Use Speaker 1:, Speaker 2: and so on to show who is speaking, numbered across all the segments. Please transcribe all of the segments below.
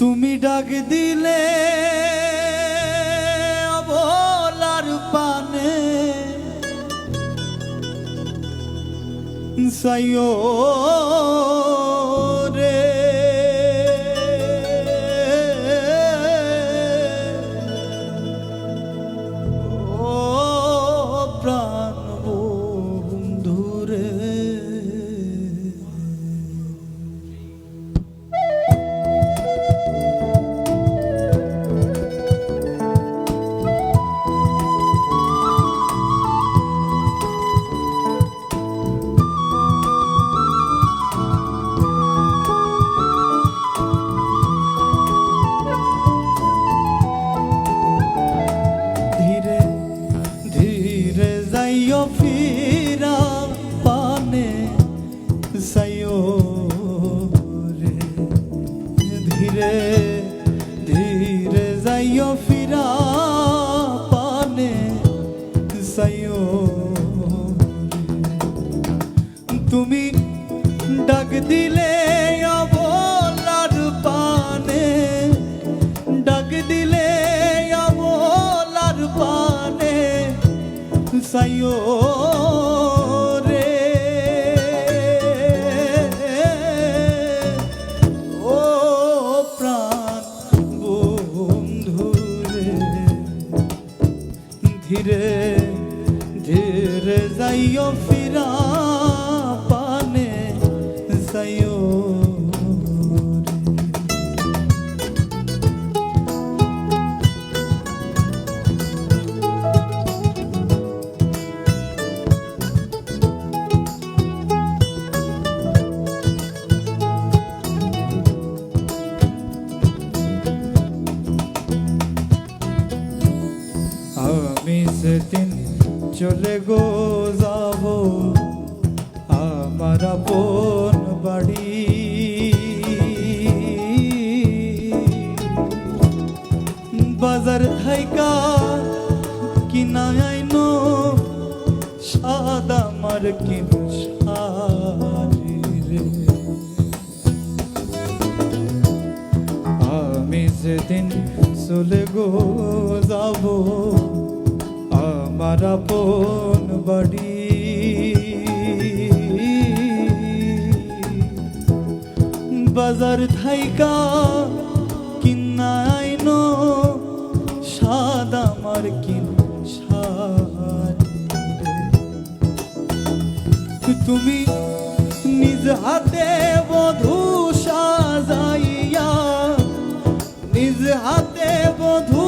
Speaker 1: তুমি ডাক দিলে অবলার পানে। সাইও যাইও ফিরা পানে সাইও রে। তুমি ডাক দিলে অবলার পানে ডাক দিলে অবলার পানে সাইও আমি সেদিন চলে গো যাব আমার আপন বাড়ি। বাজার থাইকা কিনা আইনো, সাদা মার কিন আমি যেদিন চলে গো যাব আমার আপন বাড়ি। বাজার থাইকা কিনা আইনো, সাদা মার কিন তুমি নিজ হাতে বধূ সাজাইয়া, নিজ হাতে বধূ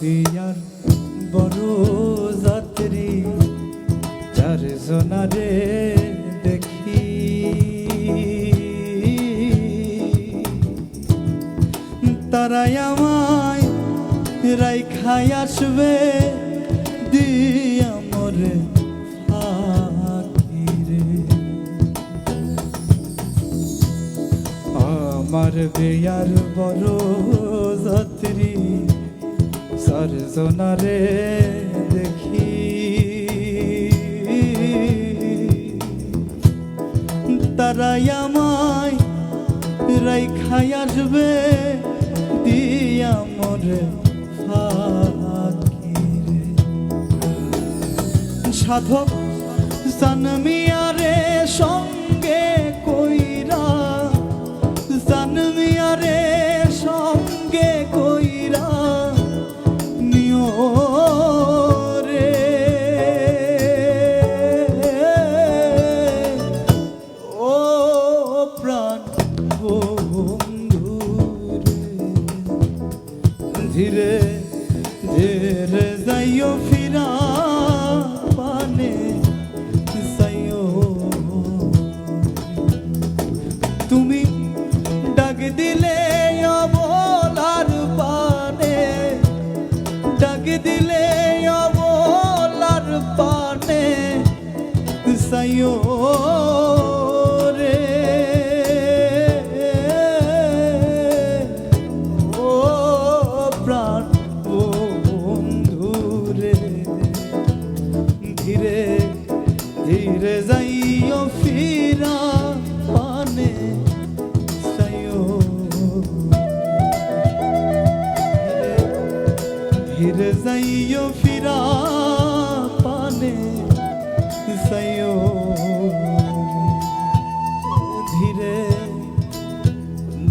Speaker 1: বিয়ার বড় যাত্রী চার জনারে দেখি। তারাই আমায় রাইখাই আসবে, দিয়া মরে আমার বেয়ার বড় যাত্রী সরজনারে দেখি তারাই আমায় রাইখাই আসবে দিয়া মরে সাধক জানমিয়ারে সঙ্গে কইরা জানমিয়ারে ধীরে ধীরে যাইও ফিরা পানে, যাইও। তুমি ডাক দিলে অবলার পানে, ডাক দিলে অবলার পানে সাইও ধীরে যাইও ফিরা পানে সাইও ধীরে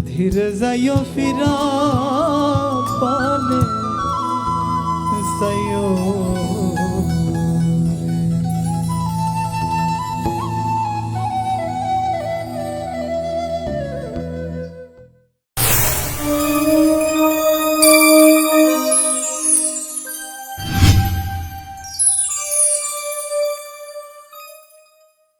Speaker 1: ধীরে যাইও ফিরা পানে সাইও